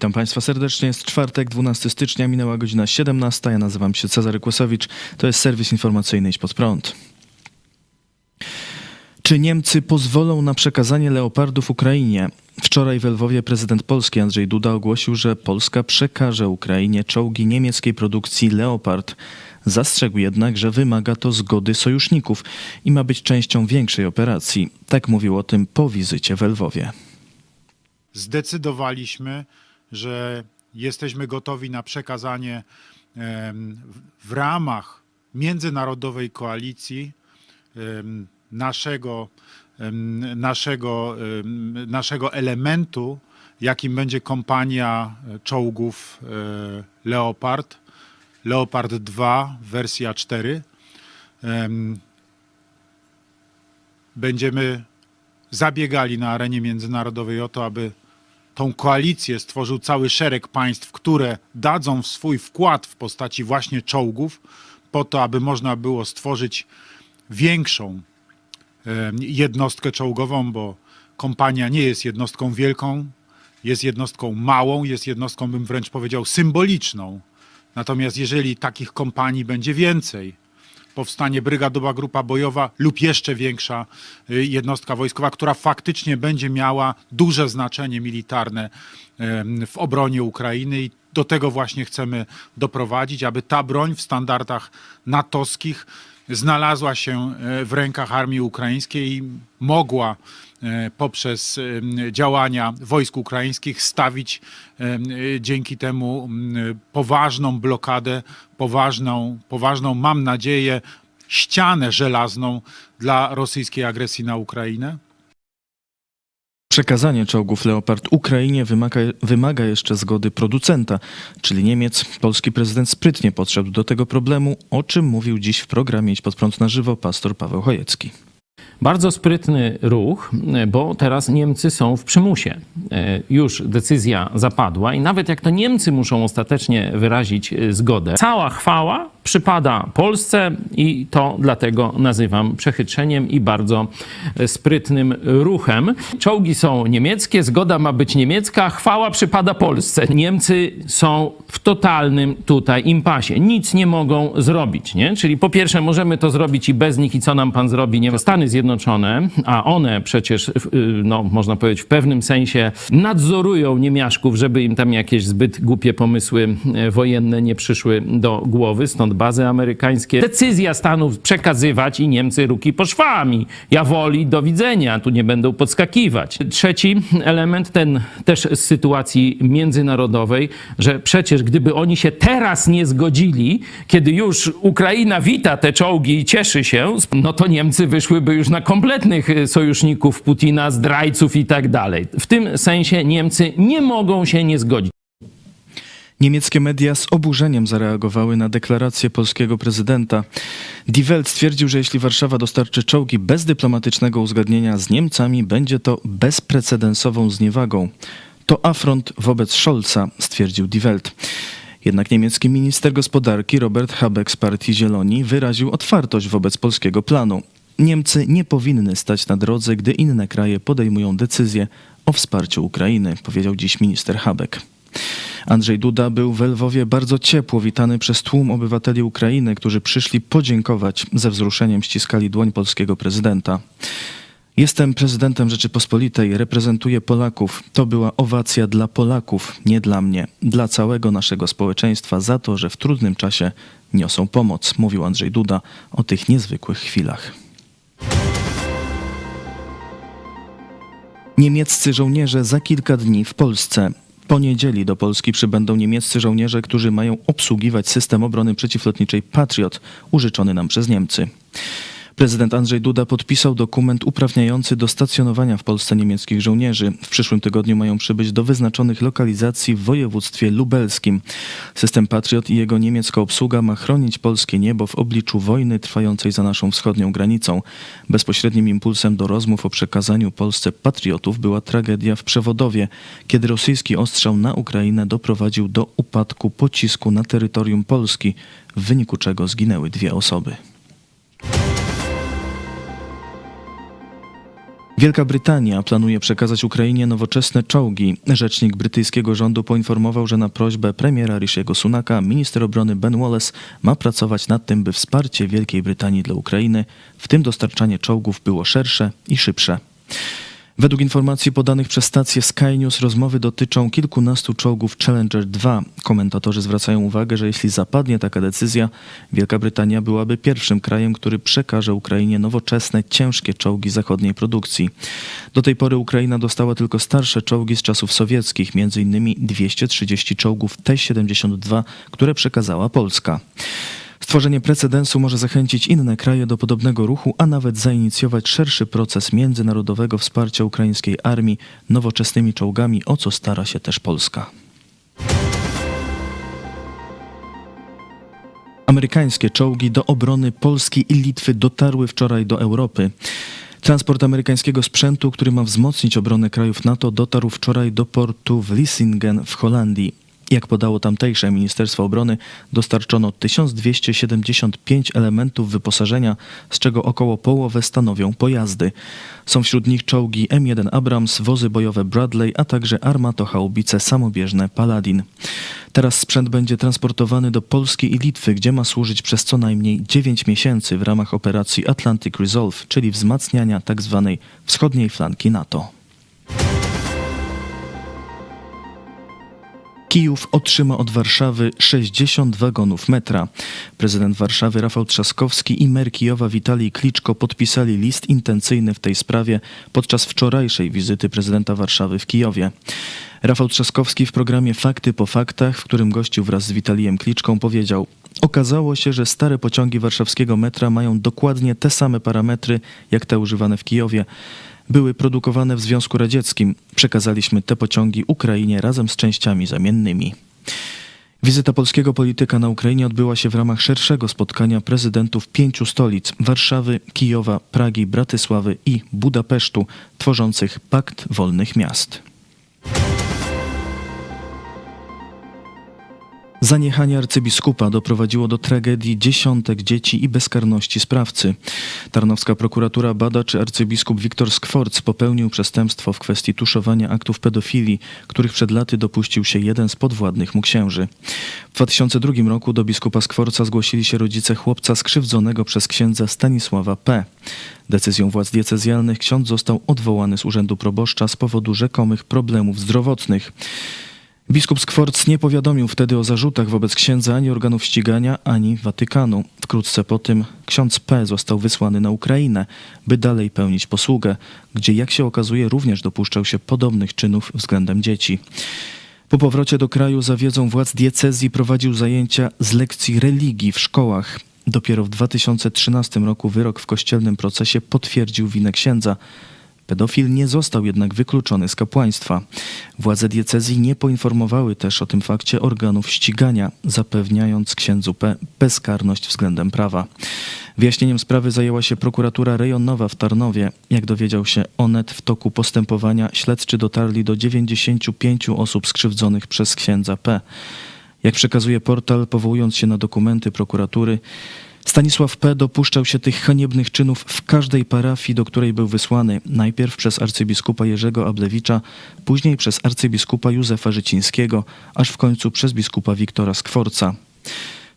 Witam Państwa serdecznie. Jest czwartek, 12 stycznia, minęła godzina 17. Ja nazywam się Cezary Kłosowicz. To jest serwis informacyjny Idź Pod Prąd. Czy Niemcy pozwolą na przekazanie leopardów Ukrainie? Wczoraj w Lwowie prezydent Polski Andrzej Duda ogłosił, że Polska przekaże Ukrainie czołgi niemieckiej produkcji Leopard. Zastrzegł jednak, że wymaga to zgody sojuszników i ma być częścią większej operacji. Tak mówił o tym po wizycie w Lwowie. zdecydowaliśmy, że jesteśmy gotowi na przekazanie w- ramach międzynarodowej koalicji naszego, naszego, naszego elementu, jakim będzie kompania czołgów e, Leopard, Leopard 2, wersja 4. Em, Będziemy zabiegali na arenie międzynarodowej o to, aby tą koalicję stworzył cały szereg państw, które dadzą swój wkład w postaci właśnie czołgów, po to, aby można było stworzyć większą em, jednostkę czołgową, bo kompania nie jest jednostką wielką, jest jednostką małą, jest jednostką, bym wręcz powiedział, symboliczną. Natomiast jeżeli takich kompanii będzie więcej, powstanie brygadowa grupa bojowa lub jeszcze większa y, jednostka wojskowa, która faktycznie będzie miała duże znaczenie militarne w obronie Ukrainy i do tego właśnie chcemy doprowadzić, aby ta broń w standardach natowskich znalazła się e, w rękach armii ukraińskiej i mogła e, poprzez em, działania wojsk ukraińskich stawić e, dzięki temu poważną blokadę, poważną, poważną, mam nadzieję, ścianę żelazną dla rosyjskiej agresji na Ukrainę. Przekazanie czołgów Leopard Ukrainie wymaga, wymaga jeszcze zgody producenta, czyli Niemiec. Polski prezydent sprytnie podszedł do tego problemu, o czym mówił dziś w programie Idź Pod Prąd na żywo pastor Paweł Chojecki. Bardzo sprytny ruch, bo teraz Niemcy są w przymusie. E, Już decyzja zapadła i nawet jak to Niemcy muszą ostatecznie wyrazić e, zgodę, cała chwała przypada Polsce i to dlatego nazywam przechytrzeniem i bardzo e, sprytnym ruchem. Czołgi są niemieckie, zgoda ma być niemiecka, chwała przypada Polsce. Niemcy są w totalnym tutaj impasie. Nic nie mogą zrobić, nie? Czyli po pierwsze możemy to zrobić i bez nich i co nam pan zrobi, nie? Stany Zjednoczone, a one przecież, y, no można powiedzieć w pewnym sensie nadzorują niemiaszków, żeby im tam jakieś zbyt głupie pomysły e, wojenne nie przyszły do głowy, stąd bazy amerykańskie. Decyzja Stanów przekazywać i Niemcy ruki poszwami. Ja woli, do widzenia, tu nie będą podskakiwać. Trzeci element, ten też z sytuacji międzynarodowej, że przecież gdyby oni się teraz nie zgodzili, kiedy już Ukraina wita te czołgi i cieszy się, no to Niemcy wyszłyby już na kompletnych sojuszników Putina, zdrajców i tak dalej. W tym sensie Niemcy nie mogą się nie zgodzić. Niemieckie media z oburzeniem zareagowały na deklarację polskiego prezydenta. Die Welt stwierdził, że jeśli Warszawa dostarczy czołgi bez dyplomatycznego uzgadnienia z Niemcami, będzie to bezprecedensową zniewagą. To afront wobec Scholza, stwierdził Die Welt. Jednak niemiecki minister gospodarki Robert Habeck z partii Zieloni wyraził otwartość wobec polskiego planu. Niemcy nie powinny stać na drodze, gdy inne kraje podejmują decyzje o wsparciu Ukrainy, powiedział dziś minister Habeck. Andrzej Duda był w Lwowie bardzo ciepło witany przez tłum obywateli Ukrainy, którzy przyszli podziękować. Ze wzruszeniem ściskali dłoń polskiego prezydenta. Jestem prezydentem Rzeczypospolitej, reprezentuję Polaków. To była owacja dla Polaków, nie dla mnie, dla całego naszego społeczeństwa za to, że w trudnym czasie niosą pomoc, mówił Andrzej Duda o tych niezwykłych chwilach. Niemieccy żołnierze za kilka dni w Polsce. Po niedzieli do Polski przybędą niemieccy żołnierze, którzy mają obsługiwać system obrony przeciwlotniczej Patriot, użyczony nam przez Niemcy. Prezydent Andrzej Duda podpisał dokument uprawniający do stacjonowania w Polsce niemieckich żołnierzy. W przyszłym tygodniu mają przybyć do wyznaczonych lokalizacji w województwie lubelskim. System Patriot i jego niemiecka obsługa ma chronić polskie niebo w obliczu wojny trwającej za naszą wschodnią granicą. Bezpośrednim impulsem do rozmów o przekazaniu Polsce patriotów była tragedia w Przewodowie, kiedy rosyjski ostrzał na Ukrainę doprowadził do upadku pocisku na terytorium Polski, w wyniku czego zginęły dwie osoby. Wielka Brytania planuje przekazać Ukrainie nowoczesne czołgi. Rzecznik brytyjskiego rządu poinformował, że na prośbę premiera Rishiego Sunaka minister obrony Ben Wallace ma pracować nad tym, by wsparcie Wielkiej Brytanii dla Ukrainy, w tym dostarczanie czołgów, było szersze i szybsze. Według informacji podanych przez stację Sky News rozmowy dotyczą kilkunastu czołgów Challenger 2. Komentatorzy zwracają uwagę, że jeśli zapadnie taka decyzja, Wielka Brytania byłaby pierwszym krajem, który przekaże Ukrainie nowoczesne, ciężkie czołgi zachodniej produkcji. Do tej pory Ukraina dostała tylko starsze czołgi z czasów sowieckich, m.in. 230 czołgów T-72, które przekazała Polska. Stworzenie precedensu może zachęcić inne kraje do podobnego ruchu, a nawet zainicjować szerszy proces międzynarodowego wsparcia ukraińskiej armii nowoczesnymi czołgami, o co stara się też Polska. Amerykańskie czołgi do obrony Polski i Litwy dotarły wczoraj do Europy. Transport amerykańskiego sprzętu, który ma wzmocnić obronę krajów NATO, dotarł wczoraj do portu w Vlissingen w Holandii. Jak podało tamtejsze Ministerstwo Obrony, dostarczono 1275 elementów wyposażenia, z czego około połowę stanowią pojazdy. Są wśród nich czołgi M1 Abrams, wozy bojowe Bradley, a także armatochaubice samobieżne Paladin. Teraz sprzęt będzie transportowany do Polski i Litwy, gdzie ma służyć przez co najmniej 9 miesięcy w ramach operacji Atlantic Resolve, czyli wzmacniania tzw. wschodniej flanki NATO. Kijów otrzyma od Warszawy 60 wagonów metra. Prezydent Warszawy Rafał Trzaskowski i mer Kijowa Witalij Kliczko podpisali list intencyjny w tej sprawie podczas wczorajszej wizyty prezydenta Warszawy w Kijowie. Rafał Trzaskowski w programie Fakty po faktach, w którym gościł wraz z Witalijem Kliczką, powiedział: Okazało się, że stare pociągi warszawskiego metra mają dokładnie te same parametry jak te używane w Kijowie były produkowane w Związku Radzieckim. Przekazaliśmy te pociągi Ukrainie razem z częściami zamiennymi. Wizyta polskiego polityka na Ukrainie odbyła się w ramach szerszego spotkania prezydentów pięciu stolic Warszawy, Kijowa, Pragi, Bratysławy i Budapesztu, tworzących Pakt Wolnych Miast. Zaniechanie arcybiskupa doprowadziło do tragedii dziesiątek dzieci i bezkarności sprawcy. Tarnowska prokuratura bada, czy arcybiskup Wiktor Skworc popełnił przestępstwo w kwestii tuszowania aktów pedofilii, których przed laty dopuścił się jeden z podwładnych mu księży. W 2002 roku do biskupa Skworca zgłosili się rodzice chłopca skrzywdzonego przez księdza Stanisława P. Decyzją władz diecezjalnych ksiądz został odwołany z urzędu proboszcza z powodu rzekomych problemów zdrowotnych. Biskup Skworc nie powiadomił wtedy o zarzutach wobec księdza ani organów ścigania, ani Watykanu. Wkrótce po tym ksiądz P. został wysłany na Ukrainę, by dalej pełnić posługę, gdzie jak się okazuje również dopuszczał się podobnych czynów względem dzieci. Po powrocie do kraju za wiedzą władz diecezji prowadził zajęcia z lekcji religii w szkołach. Dopiero w 2013 roku wyrok w kościelnym procesie potwierdził winę księdza. Pedofil nie został jednak wykluczony z kapłaństwa. Władze diecezji nie poinformowały też o tym fakcie organów ścigania, zapewniając księdzu P. bezkarność względem prawa. Wyjaśnieniem sprawy zajęła się prokuratura rejonowa w Tarnowie. Jak dowiedział się Onet, w toku postępowania śledczy dotarli do 95 osób skrzywdzonych przez księdza P. Jak przekazuje portal, powołując się na dokumenty prokuratury, Stanisław P. dopuszczał się tych haniebnych czynów w każdej parafii, do której był wysłany. Najpierw przez arcybiskupa Jerzego Ablewicza, później przez arcybiskupa Józefa Życińskiego, aż w końcu przez biskupa Wiktora Skworca.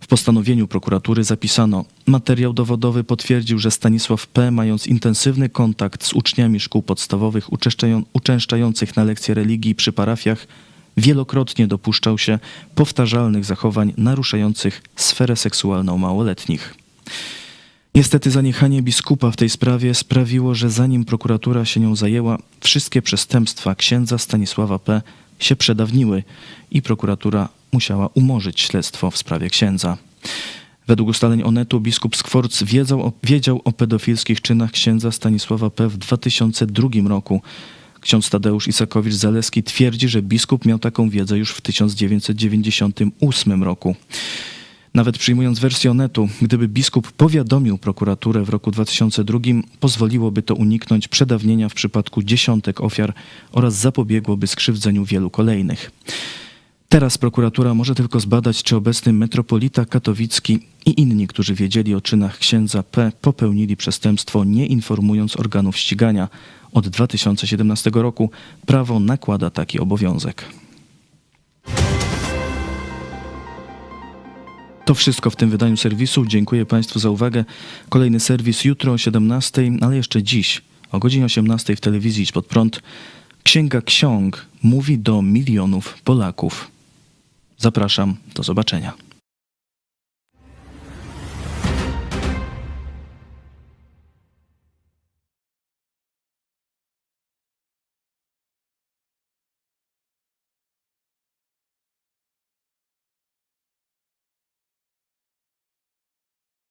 W postanowieniu prokuratury zapisano: Materiał dowodowy potwierdził, że Stanisław P., mając intensywny kontakt z uczniami szkół podstawowych uczęszczają- uczęszczających na lekcje religii przy parafiach, wielokrotnie dopuszczał się powtarzalnych zachowań naruszających sferę seksualną małoletnich. Niestety zaniechanie biskupa w tej sprawie sprawiło, że zanim prokuratura się nią zajęła, wszystkie przestępstwa księdza Stanisława P. się przedawniły i prokuratura musiała umorzyć śledztwo w sprawie księdza. Według ustaleń Onetu biskup Skworc wiedział o, wiedział o pedofilskich czynach księdza Stanisława P. w 2002 roku. Ksiądz Tadeusz Isakowicz-Zaleski twierdzi, że biskup miał taką wiedzę już w 1998 roku. Nawet przyjmując wersję Onetu, gdyby biskup powiadomił prokuraturę w roku 2002, pozwoliłoby to uniknąć przedawnienia w przypadku dziesiątek ofiar oraz zapobiegłoby skrzywdzeniu wielu kolejnych. Teraz prokuratura może tylko zbadać, czy obecny metropolita katowicki i inni, którzy wiedzieli o czynach księdza P., popełnili przestępstwo, nie informując organów ścigania. Od 2017 roku prawo nakłada taki obowiązek. To wszystko w tym wydaniu serwisu. Dziękuję Państwu za uwagę. Kolejny serwis jutro o 17, ale jeszcze dziś o godzinie 18 w telewizji Idź Pod Prąd. Księga Ksiąg mówi do milionów Polaków. Zapraszam, do zobaczenia.